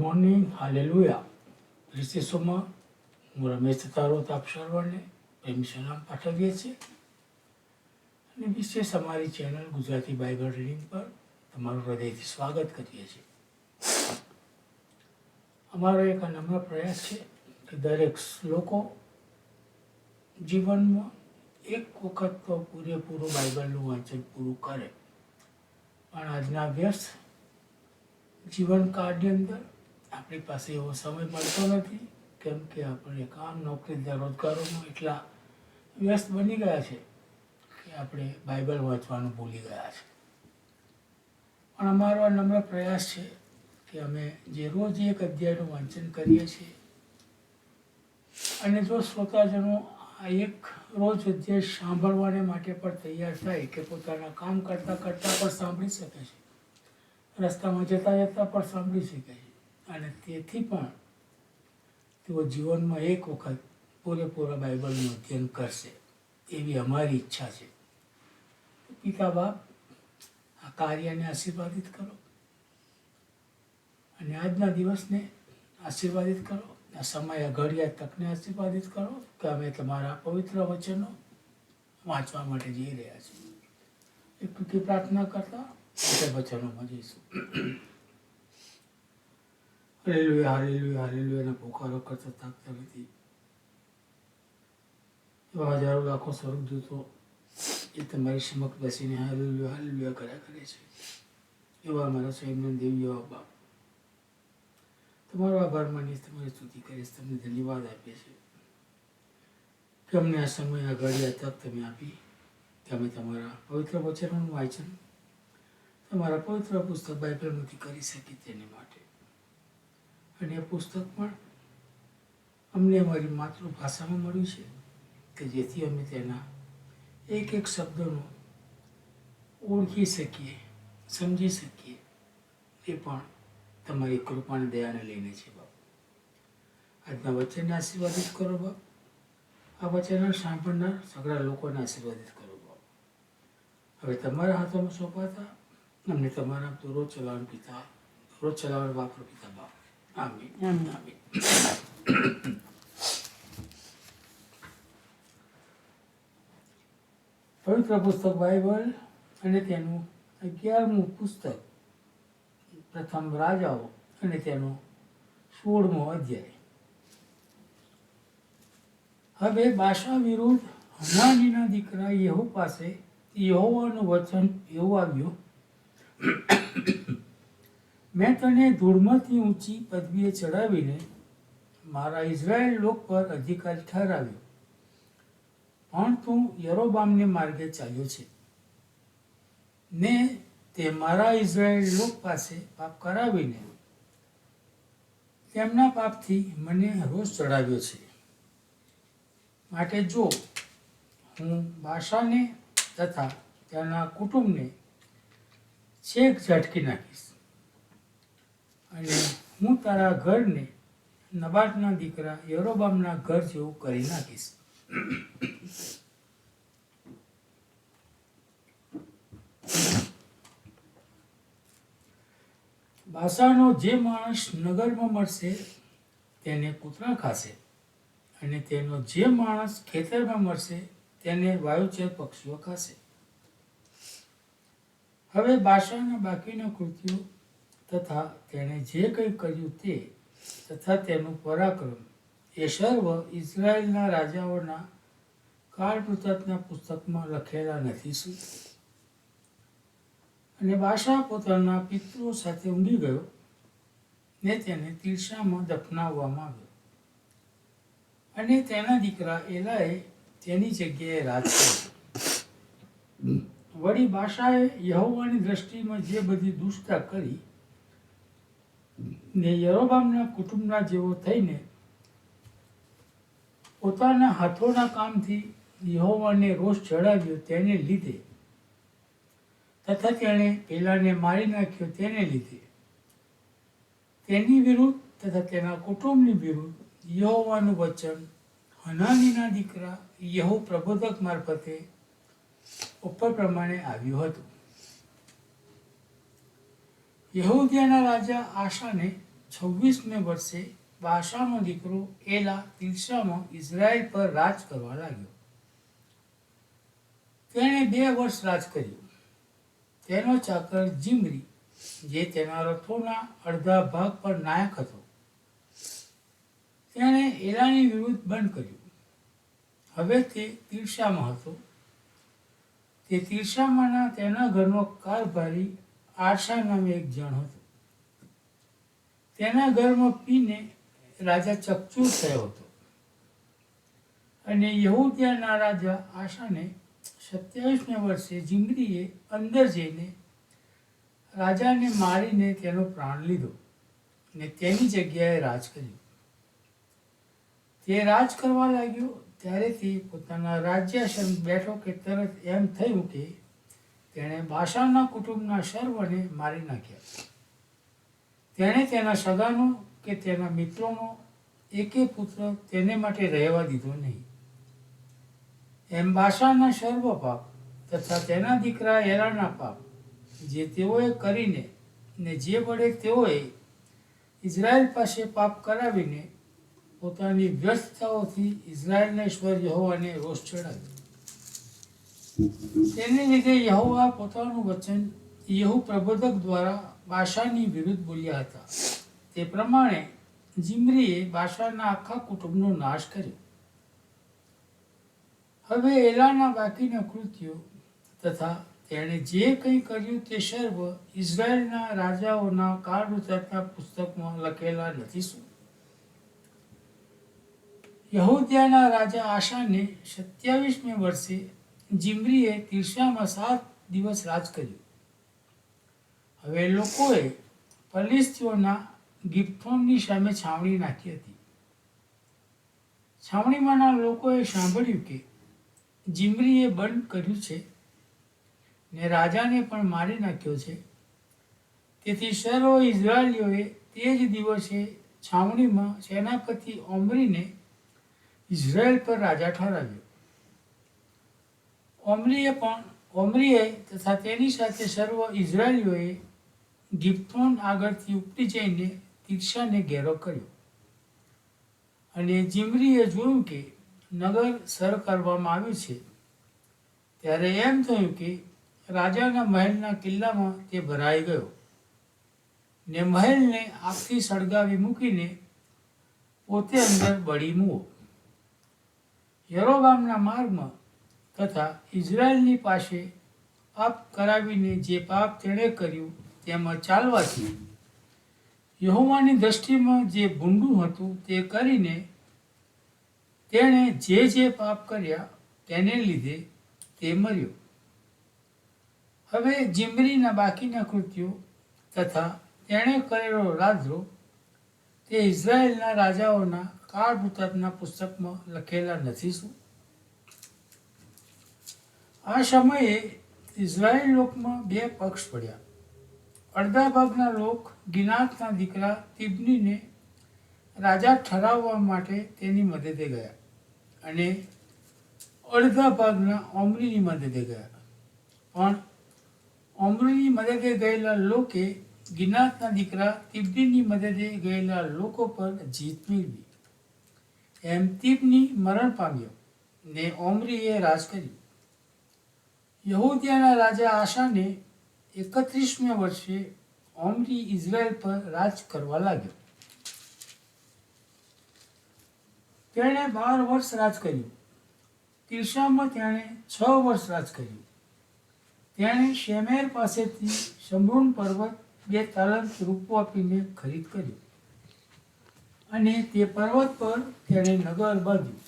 Morning hallelujah રિસેસોમાં હું રમેશ તારો તાપ સર્વને પ્રેમી સલામ પાઠવીએ છીએ અને વિશેષ અમારી ચેનલ ગુજરાતી બાઇબલ રીડિંગ પર તમારું હૃદયથી સ્વાગત કરીએ છીએ અમારો એક નમ્ર પ્રયાસ છે કે દરેક લોકો જીવનમાં એક વખત તો પૂરેપૂરું બાઇબલનું વાંચન પૂરું કરે પણ આજના વ્યસ્ત જીવનકાળની અંદર આપણી પાસે એવો સમય મળતો નથી, કેમ કે આપણે કામ, નોકરી રોજગારોમાં એટલા વ્યસ્ત બની ગયા છે કે આપણે બાઇબલ વાંચવાનું ભૂલી ગયા છે. પણ અમારો આ નમ્ર પ્રયાસ છે કે અમે જે રોજ એક અધ્યાયનું વાંચન કરીએ છીએ, અને જો શ્રોતાજનો આ એક રોજ અધ્યાય સાંભળવાને માટે પણ તૈયાર થાય કે પોતાના કામ કરતાં કરતાં પણ સાંભળી શકે છે, રસ્તામાં જતાં જતાં પણ સાંભળી શકે છે અને તેથી પણ તેઓ જીવનમાં એક વખત પૂરેપૂરા બાઇબલનું અધ્યયન કરશે, એવી અમારી ઈચ્છા છે. પિતા બાપ, આ કાર્યને આશીર્વાદિત કરો. અને આજના દિવસને આશીર્વાદિત કરો. આ સમય આ તકને આશીર્વાદિત કરો કે અમે તમારા પવિત્ર વચનો વાંચવા માટે જઈ રહ્યા છીએ. એક ટૂંકી પ્રાર્થના કરતા વચનોમાં જઈશું. હાલેલુયા હાલેલુયા હાલેલુયાના પોકારો કરતા થાકતા નથી. એવા હજારો લાખો સ્વરૂપ દૂતો એ તમારી સમક્ષ બેસીને હાલેલુયા હાલેલુયા કર્યા કરે છે. એવા અમારા સ્વયંના દેવી એવા બાપ. તમારો આભાર માનીશ તમારી સ્તુતિ કરીશ, તમને ધન્યવાદ આપીએ છીએ. કે અમને આ સમય આ ઘડી આ તક તમે આપી. કે અમે તમારા પવિત્ર વચનોનું વાંચન, તમારા પવિત્ર પુસ્તક બાઇબલમાંથી કરી શકીએ તેને માટે. અને એ પુસ્તક પણ અમને અમારી માતૃભાષામાં મળ્યું છે કે જેથી અમે તેના એક એક શબ્દોનો ઓળખી શકીએ, સમજી શકીએ એ પણ તમારી કૃપાને દયાને લઈને છે બાપ. આજના વચનને આશીર્વાદિત કરો બાપ. આ વચન સાંભળનાર સગળા લોકોને આશીર્વાદિત કરો બાપ. હવે તમારા હાથોમાં સોંપાતા અમને તમારા દોરો ચલાવણ પિતા દોરો ચલાવણ વાપરો પિતા બાપ. આમીન Amén. પવિત્ર પુસ્તક બાઇબલ અને તેનું અગિયારમું પુસ્તક પ્રથમ રાજાઓ અને તેનો સોળમો અધ્યાય. હવે બાશા વિરુદ્ધ હનાનીના દીકરા યહુ પાસે યહોવાનું વચન એવું આવ્યું મેં તને ધૂળમાંથી ઊંચી પદવીએ ચડાવીને મારા ઇઝરાયેલ લોક પર અધિકારી ઠરાવ્યો. પણ તું યરોબામને માર્ગે ચાલ્યો છે. ને તે મારા ઇઝરાયેલ લોક પાસે પાપ કરાવીને તેમના પાપથી મને રોષ ચડાવ્યો છે. માટે જો હું બાશાને તથા તેના કુટુંબને છેક ઝટકી નાખીશ. અને હું તારા ઘરને નબાટના દીકરા યરોબામના ઘર જેવું કરી નાખીશ. ભાષાનો જે માણસ નગરમાં મળશે તેને કૂતરા ખાશે અને તેનો જે માણસ ખેતરમાં મળશે તેને વાયુચર પક્ષીઓ ખાશે. હવે બાદશાહના બાકીના કૃત્યો તથા તેણે જે કંઈ કર્યું તે તથા તેનું પરાક્રમ. એ સર્વ ઇઝરાયલના રાજાઓના કાળ વૃત્તાંતના પુસ્તકમાં લખેલા નથી શું અને બાદશાહ પોતાના પિતૃઓ સાથે ઊંઘી ગયો ને તેને તીર્ષામાં દફનાવવામાં આવ્યો. અને તેના દીકરા એલાએ તેની જગ્યાએ રાજ કર્યું. વળી બાશાએ યહોવાની દ્રષ્ટિમાં જે બધી દુષ્ટતા કરી ને યરોબામના કુટુંબના જેવો થઈને પોતાના હાથોના કામથી યહોવાને રોષ ચડાવ્યો તેને લીધે. તથા તેણે પેલાને મારી નાખ્યો તેને લીધે. તેની વિરુદ્ધ તથા તેના કુટુંબની વિરુદ્ધ યહોવાનું વચન હનાનીના દીકરા યહો પ્રબોધક મારફતે ઉપર પ્રમાણે આવ્યું હતું. યહૂદિયાના રાજા આશાને છવ્વીસમે વર્ષે બાશાનો દીકરો એલા તિલશામાં ઇઝરાયલ પર રાજ કરવા લાગ્યો. તેણે બે વર્ષ રાજ કર્યું. તેનો ચાકર જીમરી, જે તેના રથોના અડધા ભાગ પર નાયક હતો. તેણે એલાની વિરુદ્ધ બંધ કર્યું. હવે તે તીર્ષામાં હતો. તે તીર્ષામાંના તેના ઘરનો કારભારી આશા નામે એક જણ હતો. તેના ઘરમાં પીને રાજા ચકચૂર થયો હતો. અને યહૂદિયાના રાજા આશાને સત્યાવીસને વર્ષે જીમરીએ અંદર જઈને રાજાને મારીને તેનો પ્રાણ લીધો અને તેની જગ્યાએ રાજ કર્યું. તે રાજ કરવા લાગ્યો ત્યારે તે પોતાના રાજ્યાસન બેઠો કે તરત એમ થયું કે તેણે બાસાના કુટુંબના સર્વને મારી નાખ્યા. તેણે તેના સગાનો કે તેના મિત્રોનો એકે પુત્ર તેને માટે રહેવા દીધો નહીં. એમ બાસાના સર્વ પાપ તથા તેના દીકરા એરાના પાપ જે તેઓએ કરીને ને જે વડે તેઓએ ઇઝરાયલ પાસે પાપ કરાવીને પોતાની વ્યસ્તતાઓથી ઇઝરાયલને સ્વર્ય હોવાને રોષ ચડાવ્યો. તેને લીધે યહોવા પોતાનું વચન યહુ પ્રબોધક દ્વારા બાશાની વિરુદ્ધ બોલ્યા હતા. તે પ્રમાણે જીમરીએ બાશાના આખા કુટુંબનો નાશ કર્યો. હવે એલાના બાકીના કૃત્યો તથા તેણે જે કંઈ કર્યું તે સર્વ ઇઝરાયલના રાજાઓના કાળવૃતાંતના પુસ્તકમાં લખેલા નથી શું? યહૂદિયાના રાજા આશાને સત્યાવીસમી વર્ષે જીમરીએ તીર્ષામાં સાત દિવસ રાજ કર્યું. હવે લોકોએ પલિસ્તીઓના ગિફ્ટોનની સામે છાવણી નાખી હતી. છાવણીમાંના લોકોએ સાંભળ્યું કે જીમરીએ બંધ કર્યું છે ને રાજાને પણ મારી નાખ્યો છે. તેથી સર્વ ઇઝરાયલીઓએ તે જ દિવસે છાવણીમાં સેનાપતિ ઓમરીને ઇઝરાયલ પર રાજા ઠરાવ્યો. ઓમરીએ પણ ઓમરીએ તથા તેની સાથે સર્વ ઇઝરાયલીઓએ ગિફ્ટોન આગળથી ઉપડી જઈને તીર્ષાને ઘેરો કર્યો. અને જીમરીએ જોયું કે નગર સર કરવામાં આવ્યું છે, ત્યારે એમ થયું કે રાજાના મહેલના કિલ્લામાં તે ભરાઈ ગયો ને મહેલને આગથી સળગાવી મૂકીને પોતે અંદર બળી મૂવો યરોબામના માર્ગમાં તથા ઇઝરાયલની પાસે પાપ કરાવીને જે પાપ તેણે કર્યું તેમાં ચાલવાથી યહોવાની દ્રષ્ટિમાં જે ભૂંડું હતું તે કરીને તેણે જે જે પાપ કર્યા તેને લીધે તે મર્યો. હવે જીમરીના બાકીના કૃત્યો તથા તેણે કરેલો રાજો તે ઇઝરાયેલના રાજાઓના કાળ પુસ્તકમાં લખેલા નથી શું? આ સમયે ઇઝરાયેલ લોકમાં બે પક્ષ પડ્યા. અડધા ભાગના લોક ગિનાથના દીકરા તિબનીને રાજા ઠરાવવા માટે તેની મદદે ગયા અને અડધા ભાગના ઓમરીની મદદે ગયા. પણ ઓમરીની મદદે ગયેલા લોકે ગિનાથના દીકરા તિબનીની મદદે ગયેલા લોકો પર જીત મેળવી. એમ તિબની મરણ પામ્યો ને ઓમરીએ રાજ કર્યું. યહૂદિયાના રાજા આશાને એકત્રીસમે વર્ષે ઓમરી ઇઝરાયલ પર રાજ કરવા લાગ્યો. તેણે બાર વર્ષ રાજ કર્યું. તિરસામાં તેણે છ વર્ષ રાજ કર્યું. તેણે શેમેર પાસેથી સમરૂન પર્વત બે તાલંત રૂપો આપીને ખરીદ કર્યું અને તે પર્વત પર તેણે નગર બાંધ્યું.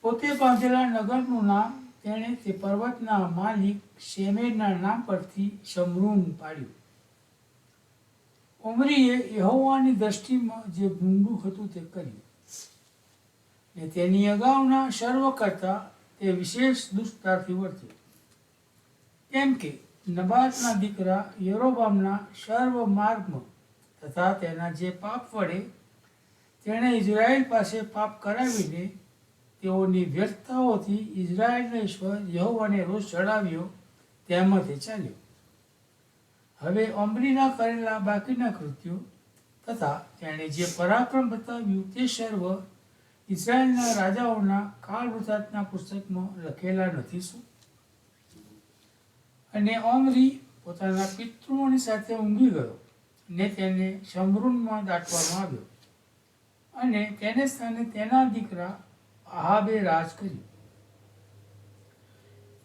પોતે બાંધેલા નગરનું નામ તેણે તે પર્વતના માલિક શેમેરના નામ પરથી શમરૂન પાડ્યું. ઉમરીએ યહોવાની દ્રષ્ટિમાં જે ભૂંડું હતું તે કર્યું ને તેની અગાઉના સર્વ કરતા તે વિશેષ દુષ્ટતાથી વર્ત્યો કેમ કે નબાતના દીકરા યરોબામના સર્વ માર્ગમાં તથા તેના જે પાપ વડે તેણે ઇઝરાયલ પાસે પાપ કરાવીને તેઓની વ્યર્થતાઓથી ઇઝરાયલનો ઈશ્વર યહોવાને રોષ ચડાવ્યો તેમાંથી ચાલ્યો. હવે ઓમરીના કરેલા બાકીના કૃત્યો તથા તેણે જે પરાક્રમ બતાવ્યું તે સર્વ ઇઝરાયલના રાજાઓના કાળ વૃતાંતના પુસ્તકમાં લખેલા નથી શું? અને ઓમરી પોતાના પિતૃઓની સાથે ઊંઘી ગયો ને તેને શમરૂનમાં દાટવામાં આવ્યો. અને તેને સ્થાને તેના દીકરા આહાબે રાજ કર્યું.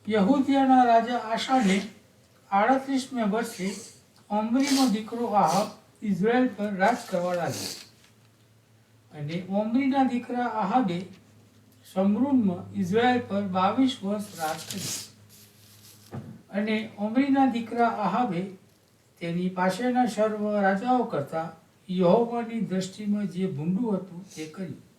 યહૂદિયાના રાજા આશાને આડત્રીસમે વર્ષે ઓમરીનો દીકરો આહાબ ઇઝરાયલ પર રાજ કરવા લાગ્યો. અને ઓમરીના દીકરા આહાબે શમરૂનમાં ઇઝરાયલ પર બાવીસ વર્ષ રાજ કર્યું. અને ઓમરીના દીકરા આહાબે તેની પાસેના સર્વ રાજાઓ કરતા યહોવાની દ્રષ્ટિમાં જે ભૂંડું હતું તે કર્યું.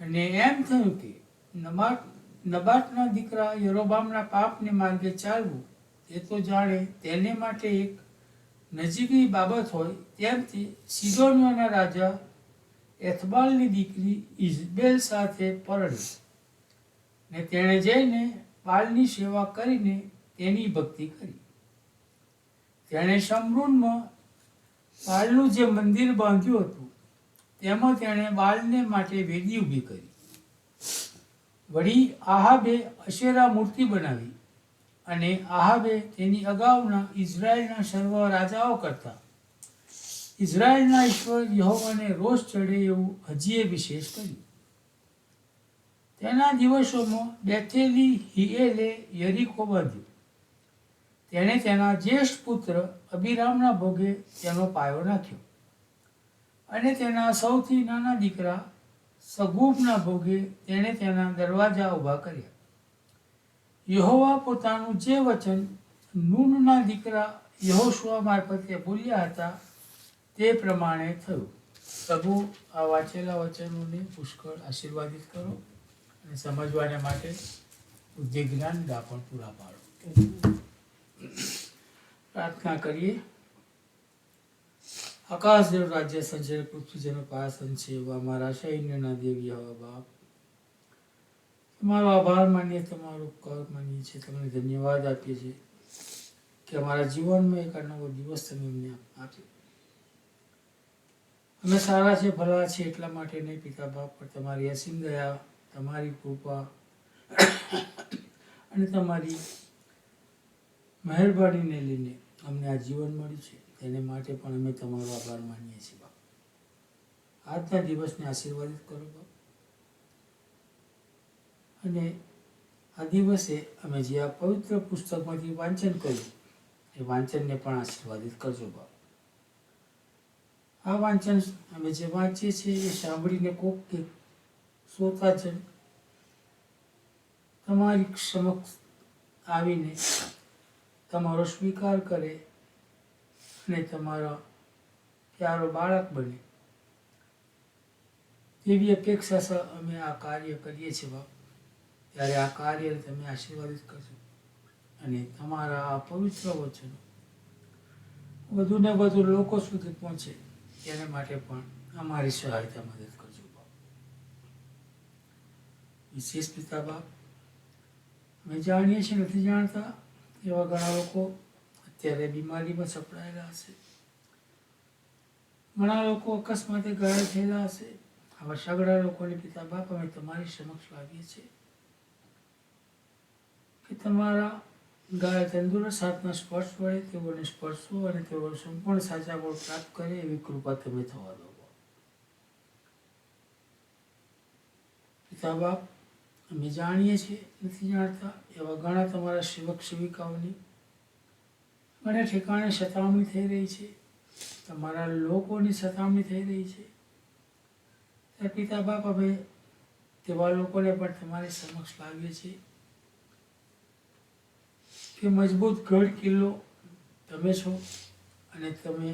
અને એમ થયું કે નબાટ નબાટના દીકરા યરોબામના પાપને માર્ગે ચાલવું, એ તો જાણે તેને માટે એક નજીકની બાબત હોય તેમ તે રાજા એથબાલની દીકરી ઇઝબેલ સાથે પરણી ને તેણે જઈને બાલની સેવા કરીને તેની ભક્તિ કરી. તેણે શમરૂનમાં બાલનું જે મંદિર બાંધ્યું હતું તેમાં તેણે બાળને માટે વેદી ઊભી કરી. વળી આહાબે અશેરા મૂર્તિ બનાવી અને આહાબે તેની અગાઉના ઇઝરાયલના સર્વ રાજાઓ કરતા ઇઝરાયલના ઈશ્વર યહોવાને રોષ ચડે એવું હજીએ વિશેષ કર્યું. તેના દિવસોમાં બેથેલી હિએલે યરીકો બાંધ્યું. તેણે તેના જ્યેષ્ઠ પુત્ર અભિરામના ભોગે તેનો પાયો નાખ્યો. અને તેના સૌથી નાના દીકરા સગુપના ભોગે તેણે તેના દરવાજા ઊભા કર્યા. યહોવા પોતાનું જે વચન નૂનના દીકરા યહોશુઆ મારફતે બોલ્યા હતા તે પ્રમાણે થયું. પ્રભુ, આ વાંચેલા વચનોને પુષ્કળ આશીર્વાદિત કરો અને સમજવાને માટે બુદ્ધિ જ્ઞાન દાપણ પૂરા પાડો. પ્રાર્થના કરીએ. આકાશ જેવું રાજ્ય સંચય પૃથ્વી જેનો પાસન છે એવા મારા સૈન્યના દેવી હવા બાપ. તમારો આભાર માનીએ, તમારો કર માનીએ છીએ, તમને ધન્યવાદ આપીએ છીએ કે અમારા જીવનમાં એક નવો દિવસ તમે અમને આપ્યો. અમે સારા છે ભલા છે એટલા માટે નહીં પિતા બાપ, પણ તમારી અસીમ દયા, તમારી કૃપા અને તમારી મહેરબાનીને લઈને અમને આ જીવન મળ્યું છે. તેને માટે પણ અમે તમારો આભાર માનીએ છીએ, બાપ. આજના દિવસને આશીર્વાદિત કરો, બાપ. અને આ દિવસે અમે જે આ પવિત્ર પુસ્તકમાંથી વાંચન કર્યું, એ વાંચનને પણ આશીર્વાદિત કરજો, બાપ. આ વાંચન અમે જે વાંચીએ છીએ, એ સાંભળીને કોક કે શ્રોતા જન તમારી સમક્ષ આવીને તમારો સ્વીકાર કરે અને તમારા પ્યારો બાળક બને. એવી અપેક્ષા અમે આ કાર્ય કરીએ છીએ બાપ. ત્યારે આ કાર્ય તમે આશીર્વાદિત કરશો અને તમારા આ પવિત્ર વચનો વધુ ને વધુ લોકો સુધી પહોંચે તેને માટે પણ અમારી સહાયતા મદદ કરજો બાપ. વિશેષ પિતા બાપ, અમે જાણીએ છીએ નથી જાણતા એવા ઘણા લોકો અત્યારે બીમારીમાં સપડાયેલા હશે. ઘણા લોકો અકસ્માતે ઘાયલ થયેલા હશે. આવા સગડા લોકોને પિતા બાપ અમે તમારી સમક્ષ લાવીએ છીએ. કે તમારા ગાય તંદુરસ્ત હાથના સ્પર્શ વડે તેઓને સ્પર્શો અને તેઓ સંપૂર્ણ સાચા ગુણ પ્રાપ્ત કરે એવી કૃપા તમે થવા દો. પિતા બાપ, અમે જાણીએ છીએ, નથી જાણતા એવા ઘણા તમારા સેવક સેવિકાઓની ઘણા ઠેકાણે સતામણી થઈ રહી છે. તમારા લોકોની સતામણી થઈ રહી છે. પિતા બાપ અમે તેવા લોકોને પણ તમારી સમક્ષ લાવીએ છીએ કે મજબૂત ગઢ કિલ્લો તમે છો અને તમે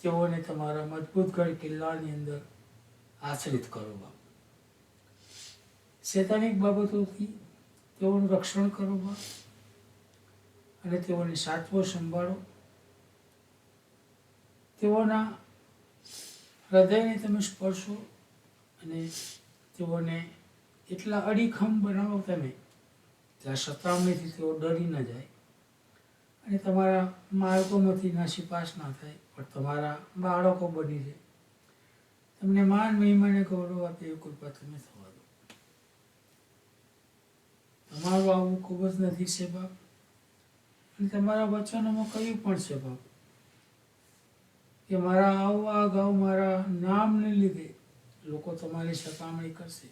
તેઓને તમારા મજબૂત ગઢ કિલ્લાની અંદર આશ્રિત કરો બાપ. શૈતાનિક બાબતોથી તેઓનું રક્ષણ કરો બાપ. અને તેઓને સાચવો સંભાળો. તેઓના હૃદયને તમે સ્પર્શો અને તેઓને એટલા અડીખમ બનાવો તમે ત્યાં સતામણીથી તેઓ ડરી ન જાય અને તમારા માર્ગોમાંથી નાસીપાસ ના થાય, પણ તમારા બાળકો બની જાય. તમને માન મહિમાને ગૌરવ આપે એ કૃપા તમે થવા દો. તમારું આવું ખૂબ જ નથી છે બાપ તમારા વચનોમાં કહ્યું પણ છે બાપ? કે મારા આવું આ ગાઉ મારા નામને લીધે લોકો તમારી સતામણી કરશે.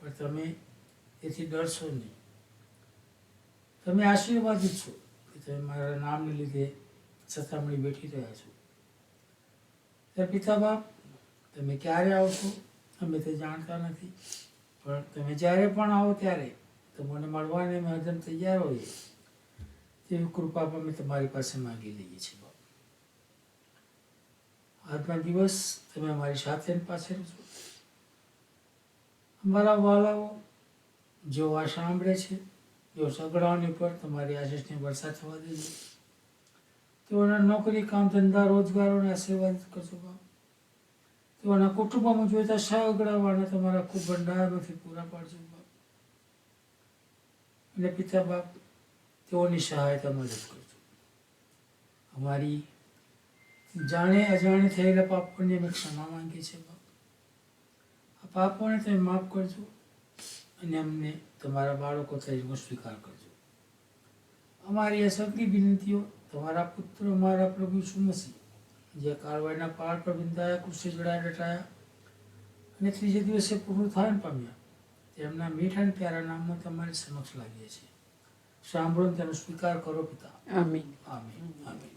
પણ તમે એથી ડરશો નહીં. તમે આશીર્વાદિત છો કે તમે મારા નામને લીધે સતામણી બેઠી રહ્યા છો. ત્યારે પિતા બાપ, તમે ક્યારે આવશો? અમે તે જાણતા નથી. પણ તમે જ્યારે પણ આવો ત્યારે તો મને મળવાને અમે હજમ તૈયાર હોઈએ. તેવી કૃપા અમે તમારી પાસે માંગી લઈએ છીએ બાપુ. આજના દિવસ તમે અમારી સાથે પાસે પાછળ અમારા વાલાઓ જેઓ આ સાંભળે છે, જો સગડાઓની પર તમારી આશીષની વરસાદ થવા દેજો. તેઓના નોકરી, કામ, ધંધા, રોજગારોને આશીર્વાદ કરજો બાપ. તેઓના કુટુંબમાં જોઈતા સગડાવાના તમારા ખૂબ ભંડારમાંથી પૂરા પાડજો બાપ. અને પિતા બાપ તેઓની સહાયતા મદદ કરજો. અમારી જાણે અજાણે થયેલા પાપોને અમે ક્ષમા માંગીએ છીએ, બાપ. આ પાપોને તમે માફ કરજો અને અમને તમારા બાળકો તરીકે સ્વીકાર કરજો. અમારી આ વિનંતીઓ તમારા પુત્ર અમારા પ્રભુ સુમસી જે કાળવાઈના પહાડ પર બિંદાયા કૃષિ જોડાયા ડટાયા અને ત્રીજે દિવસે પુનરુત્થાન પામ્યા, તેમના મીઠા અને પ્યારા નામમાં તમારી સમક્ષ લાગીએ છીએ. સાંભળો તેનો સ્વીકાર કરો પિતા. આમીન આમીન આમીન